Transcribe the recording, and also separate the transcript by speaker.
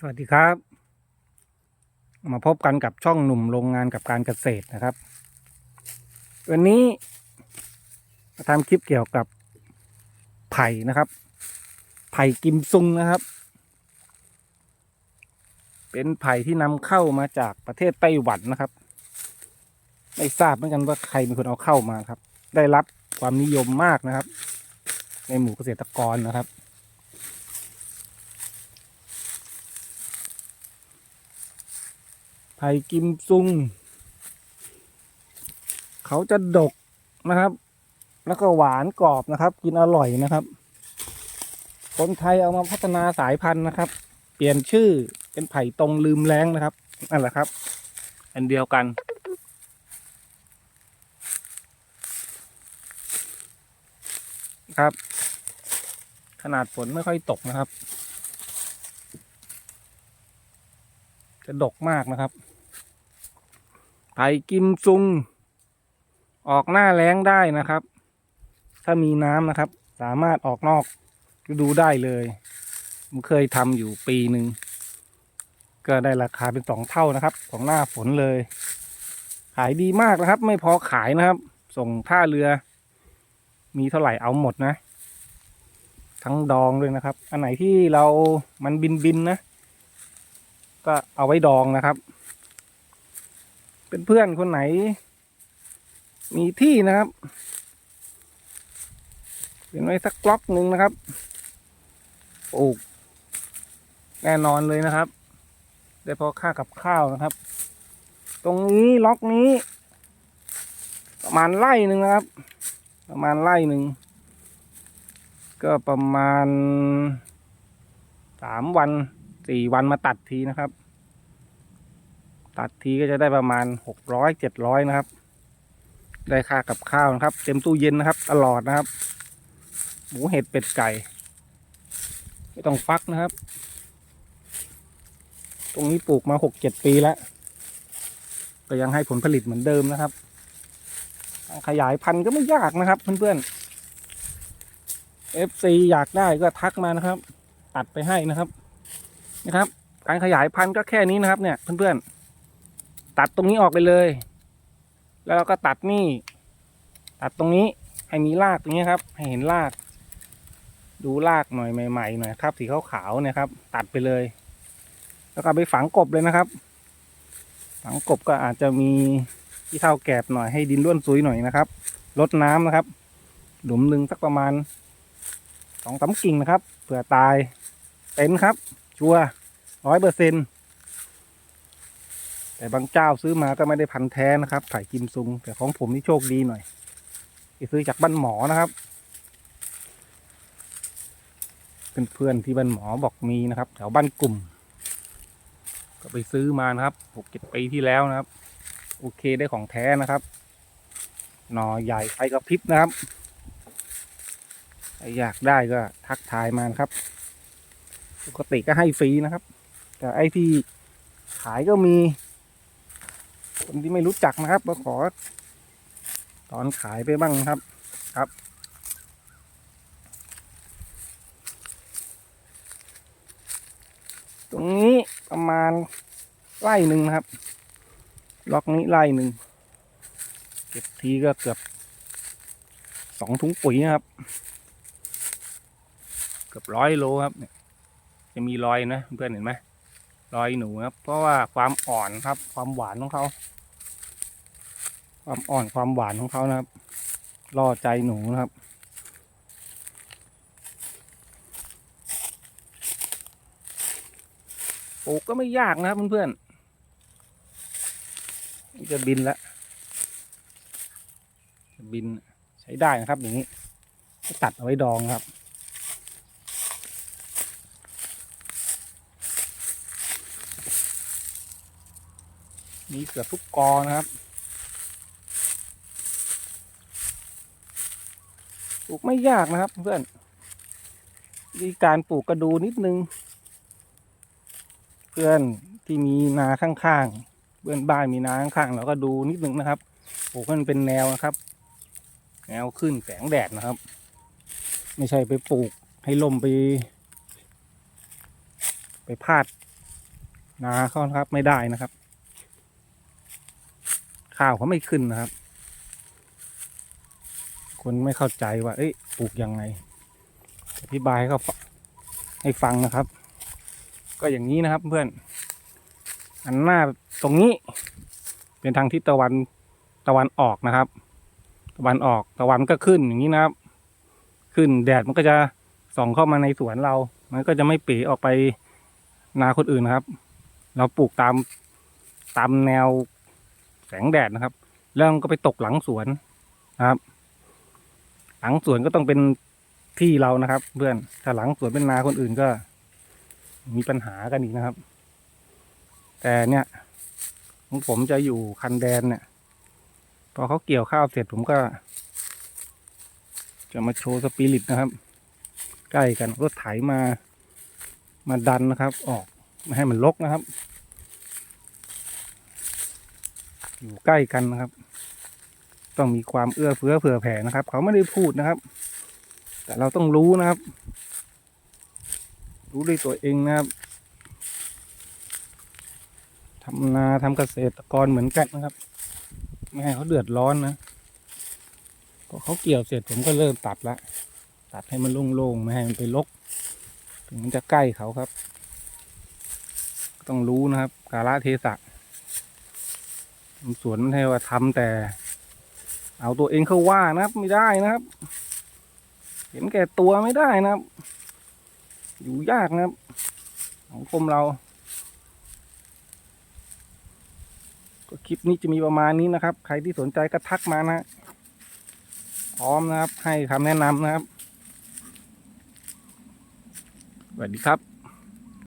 Speaker 1: สวัสดีครับ มาพบกันกับช่องหนุ่มโรงงานกับการเกษตรนะครับ วันนี้มาทำคลิปเกี่ยวกับไผ่นะครับ ไผ่กิมซุงนะครับ เป็นไผ่ที่นำเข้ามาจากประเทศไต้หวันนะครับ ไม่ทราบเหมือนกันว่าใครเป็นคนเอาเข้ามาครับ ได้รับความนิยมมากนะครับ ในหมู่เกษตรกรนะครับ ไผ่กิมซุง เขาจะดกนะครับ แล้วก็หวานกรอบนะครับ กินอร่อยนะครับ คนไทยเอามาพัฒนาสายพันธุ์นะครับ เปลี่ยนชื่อเป็นไผ่ตรงลืมแรงนะครับนั่นแหละครับ อันเดียวกัน ครับ ขนาดฝนไม่ค่อยตกนะครับ จะดกมากนะครับ ไผ่กิมซุง ออกหน้าแล้งได้นะครับ ถ้ามีน้ำนะครับ สามารถออกนอกฤดูได้เลยผมเคยทำอยู่ปีหนึ่งก็ได้ราคาเป็นสองเท่านะครับ ของหน้าฝนเลย ขายดีมากนะครับ ไม่พอขายนะครับ ส่งท่าเรือ มีเท่าไหร่เอาหมดนะ ทั้งดองเลยนะครับ อันไหนที่เรามันบินบินๆนะ ก็เอาไว้ดองนะครับ เป็นเพื่อนคนไหน มีที่นะครับเป็นไว้สักกล็อกหนึ่งนะครับปลูกแน่นอนเลยนะครับ ได้พอค่ากับข้าวนะครับ ตรงนี้ล็อกนี้ ประมาณไร่หนึ่งนะครับ ประมาณไร่หนึ่งก็ประมาณสามวันสี่วันมาตัดทีนะครับ ตัดทีก็จะได้ประมาณหกร้อยเจ็ดร้อยนะครับ ได้ค่ากับข้าวนะครับ เต็มตู้เย็นนะครับ ตลอดนะครับ หมูเห็ดเป็ดไก่ ไม่ต้องฟักนะครับ ตรงนี้ปลูกมาหกเจ็ดปีแล้วก็ยังให้ผลผลิตเหมือนเดิมนะครับ ขยายพันธุ์ก็ไม่ยากนะครับเพื่อนๆ FC อยากได้ก็ทักมานะครับ ตัดไปให้นะครับนะครับ การขยายพันธุ์ก็แค่นี้นะครับเนี่ยเพื่อนๆ ตัดตรงนี้ออกไปเลย แล้วเราก็ตัดนี่ ตัดตรงนี้ให้มีรากตรงนี้ครับ ให้เห็นราก ดูรากหน่อยใหม่ๆหน่อยครับสีขาวๆเนี่ยครับ ตัดไปเลย แล้วก็ไปฝังกบเลยนะครับ ฝังกบก็อาจจะมีที่เท่าแกบหน่อยให้ดินร่วนซุยหน่อยนะครับลดน้ำนะครับ หลุมหนึ่งสักประมาณสองสามกิ่งนะครับเผื่อตายเป็นครับ ชัวร้อยเปอร์เซ็น แต่บางเจ้าซื้อมาก็ไม่ได้พันธุ์แท้นะครับไผ่กิมซุง แต่ของผมนี่โชคดีหน่อยไปซื้อจากบ้านหมอนะครับเป็นเพื่อนๆที่บ้านหมอบอกมีนะครับแถวบ้านกลุ่ม ก็ไปซื้อมานะครับหกเจ็ดปีที่แล้วนะครับ โอเคได้ของแท้นะครับหน่อใหญ่ไฟกระพริบนะครับอยากได้ก็ทักทายมานครับปกติก็ให้ฟรีนะครับ แต่ไอ้ที่ขายก็มี คนที่ไม่รู้จักนะครับมาขอ ตอนขายไปบ้างครับครับ ตรงนี้ประมาณไร่หนึ่งนะครับ ล็อกนี้ไร่หนึ่งเก็บทีก็เกือบสองถุงปุ๋ยนะครับ เกือบร้อยโลครับเนี่ยจะมีรอยนะเพื่อนเห็นไหมรอยหนูครับ เพราะว่าความอ่อนครับ ความหวานของเขา ความอ่อนความหวานของเขานะครับล่อใจหนูนะครับ ปลูกก็ไม่ยากนะครับเพื่อนๆจะบินแล้วจะบินใช้ได้นะครับ อย่างนี้ตัดเอาไว้ดองครับมีเกือบทุกกอนะครับ ปลูกไม่ยากนะครับเพื่อนวิธีการปลูกกระดูนิดนึง เพื่อนที่มีนาข้างๆเพื่อนบ้านมีนาข้างๆเราก็ดูนิดนึงนะครับปลูกมันเป็นแนวนะครับ แนวขึ้นแสงแดดนะครับ ไม่ใช่ไปปลูกให้ลมไป ไปพาดนาเขานะครับไม่ได้นะครับ ข้าวเขาไม่ขึ้นนะครับ คนไม่เข้าใจว่า เอ้ยปลูกยังไง อธิบายให้เขาให้ฟังนะครับ ก็อย่างนี้นะครับเพื่อน อันหน้าตรงนี้ เป็นทางทิศตะวันตะวันออกนะครับ ตะวันออกตะวันก็ขึ้นอย่างนี้นะครับ ขึ้นแดดมันก็จะส่องเข้ามาในสวนเรา มันก็จะไม่เป๋ออกไปนาคนอื่นนะครับ เราปลูกตามตามแนวแสงแดดนะครับ แล้วก็ไปตกหลังสวนนะครับ หลังสวนก็ต้องเป็นที่เรานะครับ เพื่อนถ้าหลังสวนเป็นนาคนอื่นก็ มีปัญหากันอีกนะครับ แต่เนี่ยของผมจะอยู่คันแดนเนี่ย พอเขาเกี่ยวข้าวเสร็จผมก็ จะมาโชว์สปิริตนะครับ ใกล้กันรถไถมา มาดันนะครับ ออกไม่ให้มันลกนะครับ อยู่ใกล้กันนะครับ ต้องมีความเอื้อเฟื้อเผื่อแผ่นะครับ เขาไม่ได้พูดนะครับ แต่เราต้องรู้นะครับ รู้ด้วยตัวเองนะครับทำนาทำเกษตรกรเหมือนกันนะครับไม่ให้เขาเดือดร้อนนะพอเขาเกี่ยวเสร็จผมก็เริ่มตัดละตัดให้มันโล่งๆไม่ให้มันไปรกถึงมันจะใกล้เขาครับ ต้องรู้นะครับ กาลเทศะสวนไม่ใช่ว่าทำแต่ เอาตัวเองเข้าว่านะครับ ไม่ได้นะครับ เห็นแก่ตัวไม่ได้นะครับ อยู่ยากนะครับสังคมเรา ก็คลิปนี้จะมีประมาณนี้นะครับ ใครที่สนใจก็ทักมานะพร้อมนะครับ ให้คำแนะนำนะครับสวัสดีครับ